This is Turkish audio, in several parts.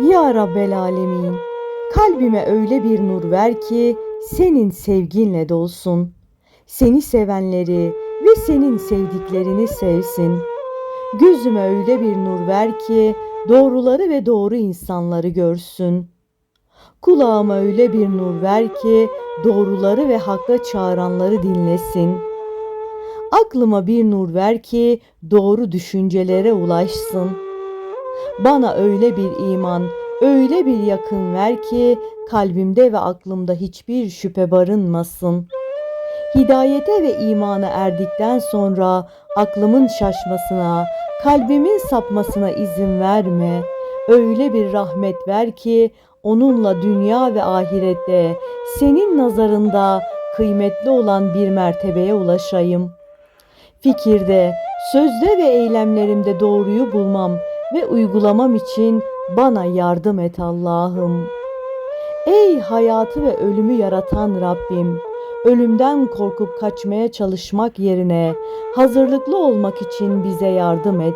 Ya Rabbel Alemin, kalbime öyle bir nur ver ki senin sevginle dolsun. Seni sevenleri ve senin sevdiklerini sevsin. Gözüme öyle bir nur ver ki doğruları ve doğru insanları görsün. Kulağıma öyle bir nur ver ki doğruları ve hakka çağıranları dinlesin. Aklıma bir nur ver ki doğru düşüncelere ulaşsın. Bana öyle bir iman, öyle bir yakın ver ki kalbimde ve aklımda hiçbir şüphe barınmasın. Hidayete ve imana erdikten sonra aklımın şaşmasına, kalbimin sapmasına izin verme. Öyle bir rahmet ver ki onunla dünya ve ahirette senin nazarında kıymetli olan bir mertebeye ulaşayım. Fikirde, sözde ve eylemlerimde doğruyu bulmam ve uygulamam için bana yardım et Allah'ım. Ey hayatı ve ölümü yaratan Rabbim, ölümden korkup kaçmaya çalışmak yerine hazırlıklı olmak için bize yardım et.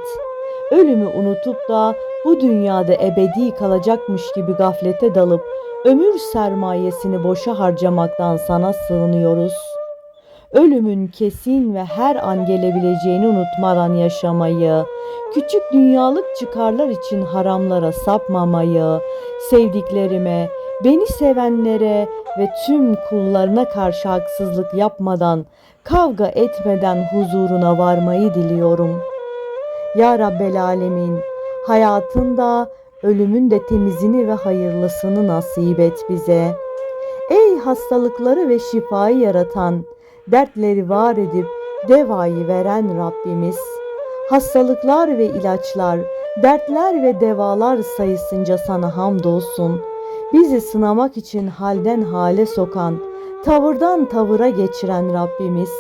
Ölümü unutup da bu dünyada ebedi kalacakmış gibi gaflete dalıp ömür sermayesini boşa harcamaktan sana sığınıyoruz. Ölümün kesin ve her an gelebileceğini unutmadan yaşamayı, küçük dünyalık çıkarlar için haramlara sapmamayı, sevdiklerime, beni sevenlere ve tüm kullarına karşı haksızlık yapmadan, kavga etmeden huzuruna varmayı diliyorum. Ya Rabbel Alemin, hayatında ölümün de temizini ve hayırlısını nasip et bize. Ey hastalıkları ve şifayı yaratan, dertleri var edip devayı veren Rabbimiz, hastalıklar ve ilaçlar, dertler ve devalar sayısınca sana hamdolsun. Bizi sınamak için halden hale sokan, tavırdan tavıra geçiren Rabbimiz,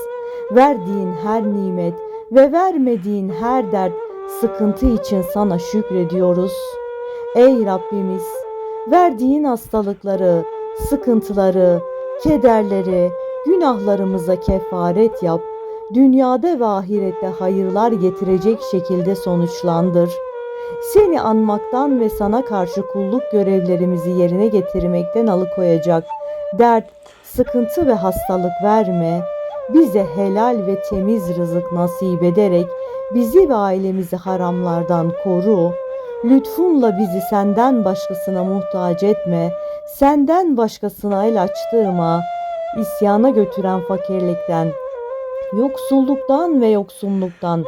verdiğin her nimet ve vermediğin her dert, sıkıntı için sana şükrediyoruz. Ey Rabbimiz, verdiğin hastalıkları, sıkıntıları, kederleri, günahlarımıza kefaret yap. Dünyada ve ahirette hayırlar getirecek şekilde sonuçlandır. Seni anmaktan ve sana karşı kulluk görevlerimizi yerine getirmekten alıkoyacak dert, sıkıntı ve hastalık verme. Bize helal ve temiz rızık nasip ederek bizi ve ailemizi haramlardan koru. Lütfunla bizi senden başkasına muhtaç etme. Senden başkasına el açtırma. İsyana götüren fakirlikten, yoksulluktan ve yoksunluktan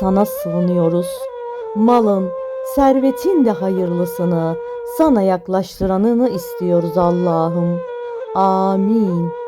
sana sığınıyoruz. Malın, servetin de hayırlısını, sana yaklaştıranını istiyoruz Allah'ım. Amin.